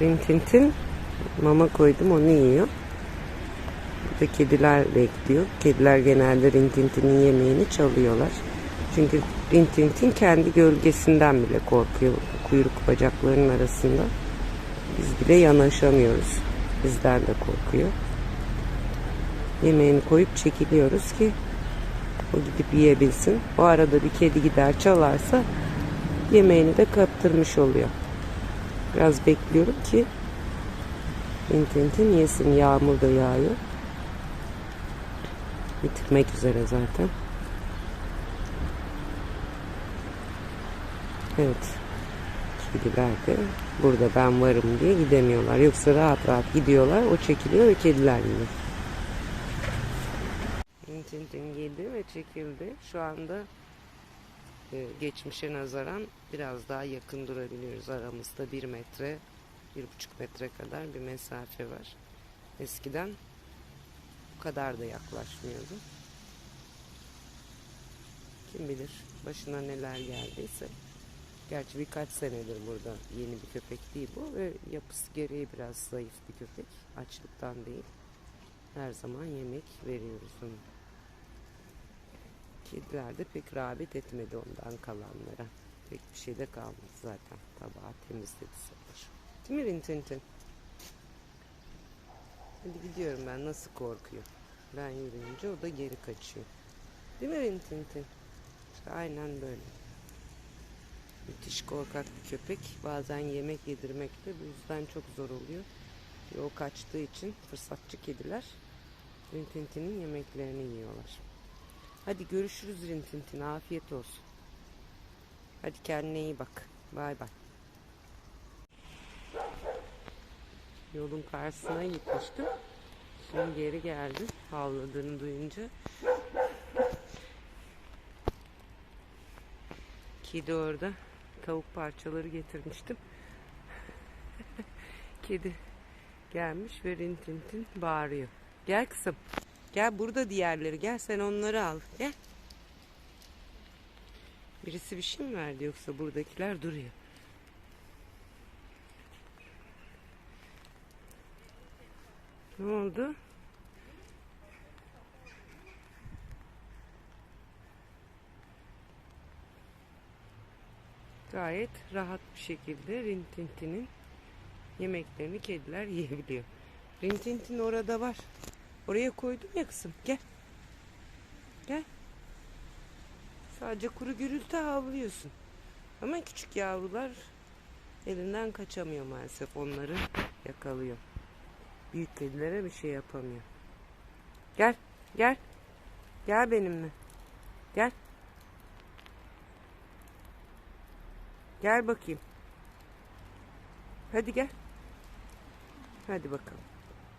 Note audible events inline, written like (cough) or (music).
Rintintin mama koydum onu yiyor. Burada kediler bekliyor. Kediler genelde Rintintin'in yemeğini çalıyorlar. Çünkü Rintintin kendi gölgesinden bile korkuyor. Kuyruk bacaklarının arasında. Biz bile yanaşamıyoruz. Bizden de korkuyor. Yemeğini koyup çekiliyoruz ki o gidip yiyebilsin. O arada bir kedi gider çalarsa yemeğini de kaptırmış oluyor. Biraz bekliyorum ki Rintintin yesin. Yağmur da yağıyor. Bitirmek üzere zaten. Evet. Kediler de burada ben varım diye gidemiyorlar. Yoksa rahat rahat gidiyorlar. O çekiliyor ve kediler yiyor. Rintintin yedi ve çekildi. Şu anda geçmişe nazaran biraz daha yakın durabiliyoruz. Aramızda bir metre, bir buçuk metre kadar bir mesafe var. Eskiden bu kadar da yaklaşmıyordu. Kim bilir başına neler geldiyse. Gerçi birkaç senedir burada yeni bir köpek değil bu ve yapısı gereği biraz zayıf bir köpek. Açlıktan değil. Her zaman yemek veriyoruz ona. Kediler de pek rağbet etmedi ondan kalanlara. Pek bir şey de kalmadı zaten. Tabağı temizledi sanır. Değil mi Rintintin? Hadi gidiyorum ben nasıl korkuyor. Ben yürüyünce o da geri kaçıyor. Değil mi Rintintin? İşte aynen böyle. Müthiş korkak bir köpek. Bazen yemek yedirmek de bu yüzden çok zor oluyor. O kaçtığı için fırsatçı kediler Rintintin'in yemeklerini yiyorlar. Hadi görüşürüz Rintintin. Afiyet olsun. Hadi kendine iyi bak. Bay bay. Yolun karşısına gitmiştim. Şimdi geri geldim. Havladığını duyunca. Kedi orada. Tavuk parçaları getirmiştim. (laughs) Kedi gelmiş ve Rintintin bağırıyor. Gel kızım. Gel burada diğerleri. Gel sen onları al. Gel. Birisi bir şey mi verdi yoksa buradakiler duruyor. Ne oldu? Gayet rahat bir şekilde Rintintin'in yemeklerini kediler (laughs) yiyebiliyor. Rintintin orada var. Oraya koydum ya kızım. Gel. Gel. Sadece kuru gürültü havlıyorsun. Ama küçük yavrular elinden kaçamıyor maalesef. Onları yakalıyor. Büyük kedilere bir şey yapamıyor. Gel. Gel. Gel benimle. Gel. Gel bakayım. Hadi gel. Hadi bakalım.